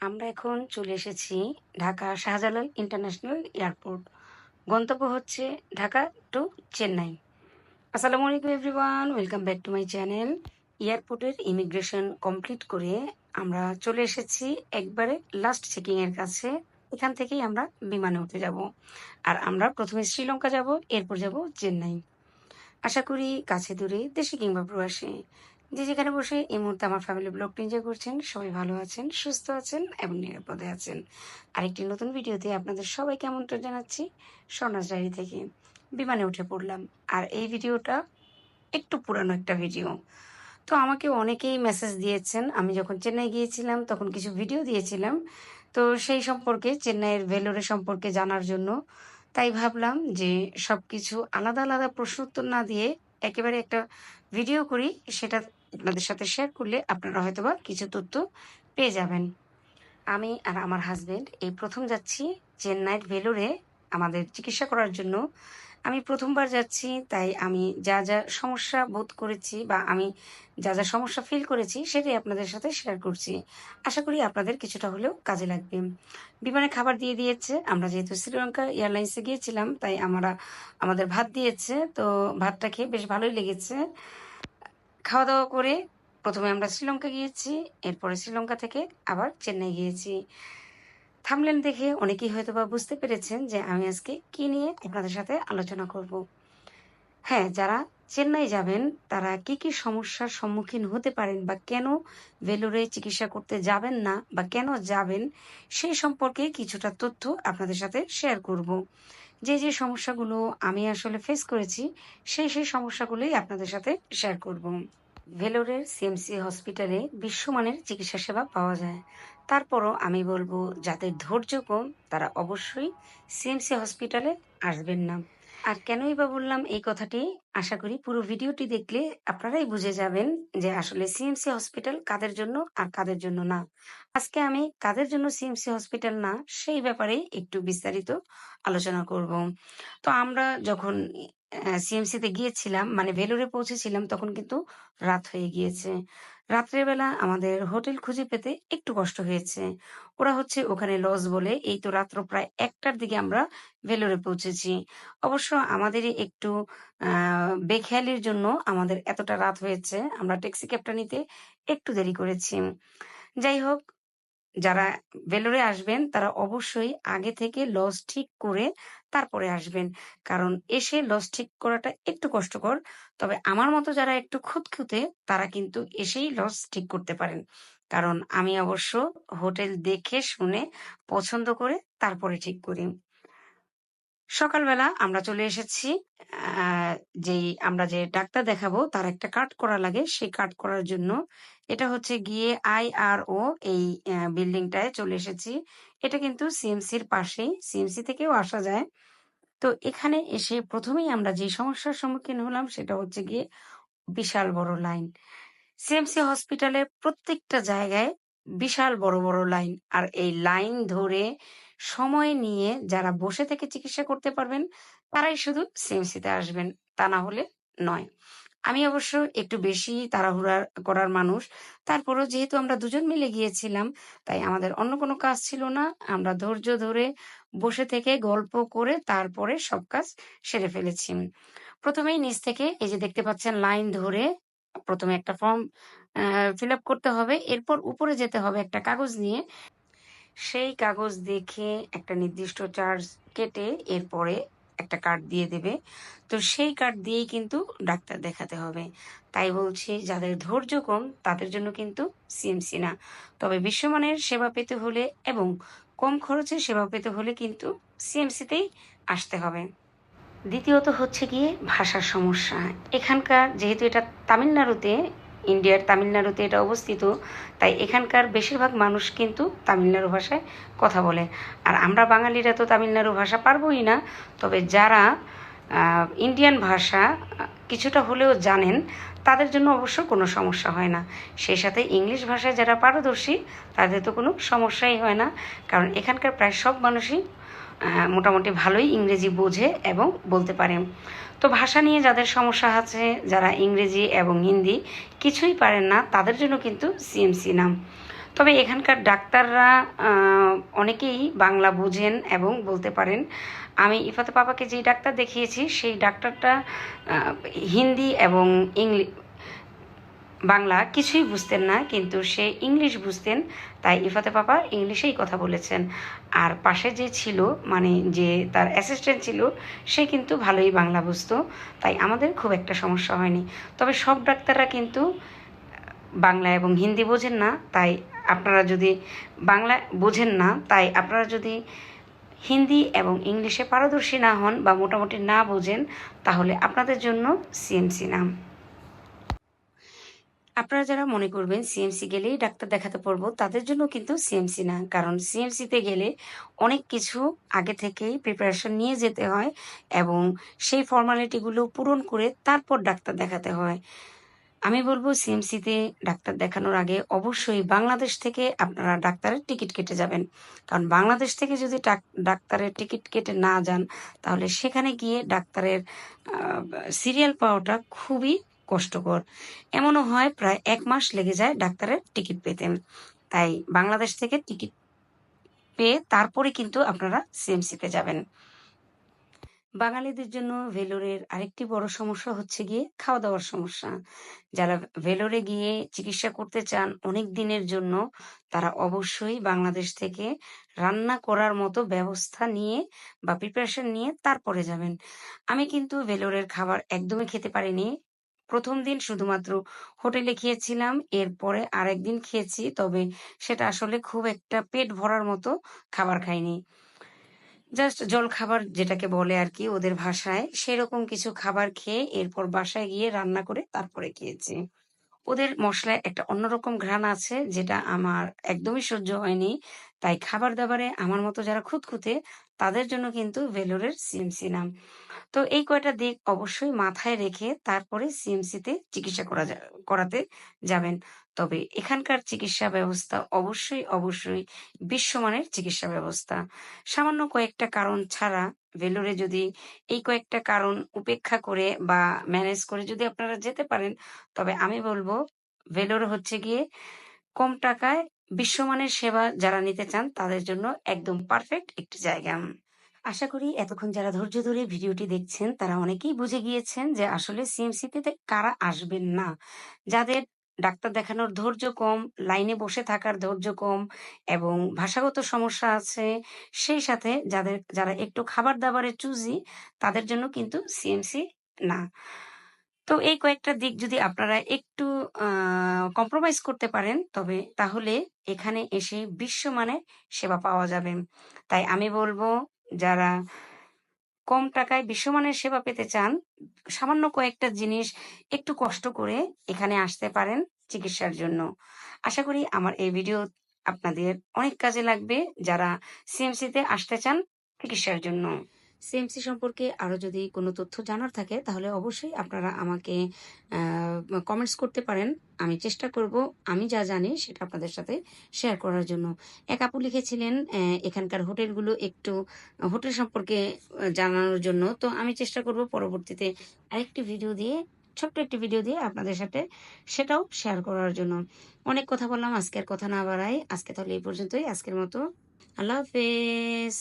আমরা এখন চলে এসেছি ঢাকা শাহজালাল ইন্টারন্যাশনাল এয়ারপোর্ট। গন্তব্য হচ্ছে ঢাকা টু চেন্নাই। আসসালামু আলাইকুম everyone, welcome back to my channel. এয়ারপোর্টের ইমিগ্রেশন কমপ্লিট করে আমরা চলে এসেছি একবারে লাস্ট চেকিং এর কাছে। এখান থেকেই আমরা বিমানে উঠে যাব। আর আমরা প্রথমে শ্রীলঙ্কা যাব, এরপর যাব চেন্নাই। আশা করি কাছে দূরে দেশে কিংবা প্রবাসে। যে যেখানে বসে এই মুহূর্তে আমার ফ্যামিলি ব্লগটি এনজয় করছেন। সবাই ভালো আছেন, সুস্থ আছেন এবং নিরাপদে আছেন। আরেকটি নতুন ভিডিওতে আপনাদের সবাইকে আমন্ত্রণ জানাচ্ছি স্বর্ণাস ডায়েরি থেকে। বিমানে উঠে পড়লাম। আর এই ভিডিওটা একটু পুরানো একটা ভিডিও। তো আমাকে অনেকেই মেসেজ দিয়েছেন। আমি যখন চেন্নাই গিয়েছিলাম, তখন কিছু ভিডিও দিয়েছিলাম। তো সেই সম্পর্কে, চেন্নাইয়ের ভেলোরে সম্পর্কে জানার জন্য তাই ভাবলাম যে সব কিছু আলাদা আলাদা প্রশ্ন উত্তর না দিয়ে একেবারে একটা ভিডিও করি। সেটা আপনাদের সাথে শেয়ার করলে আপনারা হয়তোবা কিছু তথ্য পেয়ে যাবেন। আমি আর আমার হাজবেন্ড এই প্রথম যাচ্ছি চেন্নাইয়ের ভেলোরে আমাদের চিকিৎসা করার জন্য। আমি প্রথমবার যাচ্ছি, তাই আমি যা যা সমস্যা বোধ করেছি বা আমি যা যা সমস্যা ফিল করেছি সেটাই আপনাদের সাথে শেয়ার করছি। আশা করি আপনাদের কিছুটা হলেও কাজে লাগবে। বিমানে খাবার দিয়ে দিয়েছে, আমরা যেহেতু শ্রীলঙ্কা এয়ারলাইন্সে গিয়েছিলাম, তাই আমরা, আমাদের ভাত দিয়েছে, তো ভাতটা খেয়ে বেশ ভালোই লেগেছে। খাওয়া দাওয়া করে প্রথমে আমরা শ্রীলঙ্কা গিয়েছি, এরপরে শ্রীলঙ্কা থেকে আবার চেন্নাই গিয়েছি। থামলেন দেখে অনেকেই হয়তো বা বুঝতে পেরেছেন যে আমি আজকে কি নিয়ে আপনাদের সাথে আলোচনা করব। হ্যাঁ যারা চেন্নাই যাবেন, তারা কি কি সমস্যার সম্মুখীন হতে পারেন বা কেন ভেলোরে চিকিৎসা করতে যাবেন না বা কেন যাবেন, সেই সম্পর্কে কিছুটা তথ্য আপনাদের সাথে শেয়ার করব। যে যে সমস্যাগুলো আমি আসলে ফেস করেছি, সেই সেই সমস্যাগুলোই আপনাদের সাথে শেয়ার করব। ভেলোরের সিএমসি হসপিটালে বিশ্বমানের চিকিৎসা সেবা পাওয়া যায়। তারপরও আমি বলব, যাদের ধৈর্য কম, তারা অবশ্যই সিএমসি হসপিটালে আসবেন না। আর কেনই বা বললাম এই কথাটি? আশা করি পুরো ভিডিওটি দেখলে আপনারাই বুঝে যাবেন যে আসলে সিএমসি হসপিটাল কাদের জন্য আর কাদের জন্য না। আজকে আমি কাদের জন্য সিএমসি হসপিটাল না, সেই ব্যাপারে একটু বিস্তারিত আলোচনা করব। তো আমরা যখন সিএমসি তে গিয়েছিলাম মানে ভেলোরে পৌঁছেছিলাম, তখন কিন্তু রাত হয়ে গিয়েছে। রাত্রের বেলা আমাদের হোটেল খুঁজে পেতে একটু কষ্ট হয়েছে। ওরা হচ্ছে ওখানে লজ বলে এই তো রাত্র প্রায় একটার দিকে আমরা ভেলোরে পৌঁছেছি। অবশ্য আমাদেরই একটু বেখেয়ালির জন্য আমাদের এতটা রাত হয়েছে। আমরা ট্যাক্সি ক্যাবটা নিতে একটু দেরি করেছি। যাই হোক যারা ভেলোরে আসবেন, তারা অবশ্যই আগে থেকে লজ ঠিক করে তারপরে আসবেন। কারণ এসে লজ ঠিক করাটা একটু কষ্টকর, তবে আমার মতো যারা একটু খুঁতখুঁতে, তারা কিন্তু এসেই লজ ঠিক করতে পারেন। কারণ আমি অবশ্য হোটেল দেখে শুনে পছন্দ করে তারপরে ঠিক করি। সকালবেলা আমরা চলে এসেছি যেই আমরা যে ডাক্তার দেখাবো তার একটা কার্ড করা লাগে। সেই কার্ড করার জন্য এটা হচ্ছে গিয়ে আই আর ও এই বিল্ডিংটায় চলে এসেছি। এটা কিন্তু সিএমসির পাশেই সিএমসি থেকেও আসা যায়। তো এখানে এসে প্রথমেই আমরা যে সমস্যার সম্মুখীন হলাম সেটা হচ্ছে গিয়ে বিশাল বড় লাইন। সিএমসি হসপিটালে প্রত্যেকটা জায়গায় বিশাল বড় বড় লাইন। আর এই লাইন ধরে সময় নিয়ে যারা বসে থেকে চিকিৎসা করতে পারবেন, তারাই শুধু সিএমসিতে আসবেন, তা না হলে নয়। আমি অবশ্য একটু বেশি তাড়াহুড়া করার মানুষ, তারপরও যেহেতু আমরা দুজন মিলে গিয়েছিলাম, তাই আমাদের অন্য কোনো কাজ ছিল না। আমরা ধৈর্য ধরে বসে থেকে গল্প করে তারপরে সব কাজ সেরে ফেলেছি। প্রথমেই নিচ থেকে এই যে দেখতে পাচ্ছেন লাইন ধরে প্রথমে একটা ফর্ম ফিল করতে হবে, এরপর উপরে যেতে হবে একটা কাগজ নিয়ে। সেই কাগজ দেখে একটা নির্দিষ্ট চার্জ কেটে এরপরে একটা কার্ড দিয়ে দেবে। তো সেই কার্ড দিয়েই কিন্তু ডাক্তার দেখাতে হবে। তাই বলছি, যাদের ধৈর্য কম, তাদের জন্য কিন্তু সিএমসি না। তবে বিশ্বমানের সেবা পেতে হলে এবং কম খরচে সেবা পেতে হলে কিন্তু সিএমসিতেই আসতে হবে। দ্বিতীয়ত হচ্ছে গিয়ে ভাষার সমস্যা। এখানকার, যেহেতু এটা তামিলনাড়ুতে ইন্ডিয়ার তামিলনাড়ুতে এটা অবস্থিত। তাই এখানকার বেশিরভাগ মানুষ কিন্তু তামিলনাড়ু ভাষায় কথা বলে। আর আমরা বাঙালিরা তো তামিলনাড়ু ভাষা পারবোই না, তবে যারা ইন্ডিয়ান ভাষা কিছুটা হলেও জানেন, তাদের জন্য অবশ্য কোনো সমস্যা হয় না। সেই সাথে ইংলিশ ভাষায় যারা পারদর্শী, তাদের তো কোনো সমস্যাই হয় না। কারণ এখানকার প্রায় সব মানুষই মোটামুটি ভালোই ইংরেজি বোঝে এবং বলতে পারে। তো ভাষা নিয়ে যাদের সমস্যা আছে, যারা ইংরেজি এবং হিন্দি কিছুই পারেন না, তাদের জন্য কিন্তু সিএমসি নাম। তবে এখানকার ডাক্তাররা অনেকেই বাংলা বোঝেন এবং বলতে পারেন। আমি ইফাতে পাপাকে যেই ডাক্তার দেখিয়েছি, সেই ডাক্তারটা হিন্দি এবং ইংলিশ বাংলা কিছুই বুঝতেন না, কিন্তু সে ইংলিশ বুঝতেন, তাই ইফাতে পাপা ইংলিশেই কথা বলেছেন। আর পাশে যে ছিল মানে যে তার অ্যাসিস্ট্যান্ট ছিল, সে কিন্তু ভালোই বাংলা বুঝতো, তাই আমাদের খুব একটা সমস্যা হয়নি। তবে সব ডাক্তাররা কিন্তু বাংলা এবং হিন্দি বোঝেন না, তাই আপনারা যদি বাংলা বোঝেন না, তাই আপনারা যদি হিন্দি এবং ইংলিশে পারদর্শী না হন বা মোটামুটি না বোঝেন, তাহলে আপনাদের জন্য সিএমসি নাম। আপনারা যারা মনে করবেন সিএমসি গেলেই ডাক্তার দেখাতে পারব তাদের জন্য কিন্তু সিএমসি না। কারণ সিএমসিতে গেলে অনেক কিছু আগে থেকেই প্রিপারেশন নিয়ে যেতে হয় এবং সেই ফর্মালিটিগুলো পূরণ করে তারপর ডাক্তার দেখাতে হয়। আমি বলব সিএমসিতে ডাক্তার দেখানোর আগে অবশ্যই বাংলাদেশ থেকে আপনারা ডাক্তারের টিকিট কেটে যাবেন। কারণ বাংলাদেশ থেকে যদি ডাক্তারের টিকিট কেটে না যান, তাহলে সেখানে গিয়ে ডাক্তারের সিরিয়াল পাওয়াটা খুবই কষ্টকর। এমনও হয় প্রায় এক মাস লেগে যায় ডাক্তারের টিকিট পেতে। তাই বাংলাদেশ থেকে টিকিট পেয়ে তারপরে কিন্তু আপনারা সিএমসিতে যাবেন। বাঙালিদের জন্য ভেলোরের আরেকটি বড় সমস্যা হচ্ছে গিয়ে খাওয়া দাওয়ার সমস্যা। যারা ভেলোরে গিয়ে চিকিৎসা করতে চান অনেক দিনের জন্য, তারা অবশ্যই বাংলাদেশ থেকে রান্না করার মতো ব্যবস্থা নিয়ে বা প্রিপারেশন নিয়ে তারপরে যাবেন। আমি কিন্তু ভেলোরের খাবার একদমই খেতে পারিনি। প্রথম দিন শুধুমাত্র হোটেলে খেয়েছিলাম, এরপরে আরেকদিন খেয়েছি, তবে সেটা আসলে খুব একটা পেট ভরার মতো খাবার খাইনি। জাস্ট জল খাবার যেটাকে বলে আর কি ওদের ভাষায়, সেরকম কিছু খাবার খেয়ে এরপর বাসায় গিয়ে রান্না করে তারপরে খেয়েছি। ওদের মশলায় একটা অন্যরকম ঘ্রাণ আছে, যেটা আমার একদমই সহ্য হয়নি। তাই খাবার দাবারে আমার মতো যারা খুঁতখুঁতে, তাদের জন্য কিন্তু ভেলোরের সিএমসি নাম। তো এই কয়টা দিক অবশ্যই মাথায় রেখে তারপরে সিএমসিতে চিকিৎসা করা করাতে যাবেন। তবে এখানকার চিকিৎসা ব্যবস্থা অবশ্যই অবশ্যই বিশ্বমানের চিকিৎসা ব্যবস্থা। সামান্য কয়েকটা কারণ ছাড়া ভেলোরে যদি এই কয়েকটা কারণ উপেক্ষা করে বা ম্যানেজ করে যদি আপনারা যেতে পারেন, তবে আমি বলব ভেলোর হচ্ছে গিয়ে কম টাকায় বিশ্বমানের সেবা যারা নিতে চান, তাদের জন্য একদম পারফেক্ট একটি জায়গা। আশা করি এতক্ষণ যারা ধৈর্য ধরে ভিডিওটি দেখছেন, তারা অনেকেই বুঝে গিয়েছেন যে আসলে সিএমসিতে কারা আসবেন না। যাদের ডাক্তার দেখানোর ধৈর্য কম, লাইনে বসে থাকার ধৈর্য কম এবং ভাষাগত সমস্যা আছে, সেই সাথে যাদের, যারা একটু খাবার দাবারে চুজি, তাদের জন্য কিন্তু সিএমসি না। তো এই কয়েকটা দিক যদি আপনারা একটু কম্প্রোমাইজ করতে পারেন, তবে তাহলে এখানে এসে বিশ্বমানের সেবা পাওয়া যাবে। তাই আমি বলব, যারা কম টাকায় বিশ্বমানের সেবা পেতে চান, সামান্য কয়েকটা জিনিস একটু কষ্ট করে এখানে আসতে পারেন চিকিৎসার জন্য। আশা করি আমার এই ভিডিও আপনাদের অনেক কাজে লাগবে, যারা সিএমসিতে আসতে চান চিকিৎসার জন্য। সিএমসি সম্পর্কে আরও যদি কোনো তথ্য জানার থাকে, তাহলে অবশ্যই আপনারা আমাকে কমেন্টস করতে পারেন। আমি চেষ্টা করব, আমি যা জানি সেটা আপনাদের সাথে শেয়ার করার জন্য। এক আপু লিখেছিলেন এখানকার হোটেলগুলো একটু হোটেল সম্পর্কে জানানোর জন্য। তো আমি চেষ্টা করব পরবর্তীতে আরেকটি ভিডিও দিয়ে, ছোট্ট একটি ভিডিও দিয়ে আপনাদের সাথে সেটাও শেয়ার করার জন্য। অনেক কথা বললাম, আজকের কথা না বাড়াই। আজকে তাহলে এই পর্যন্তই। আজকের মতো আল্লাহ হাফেজ।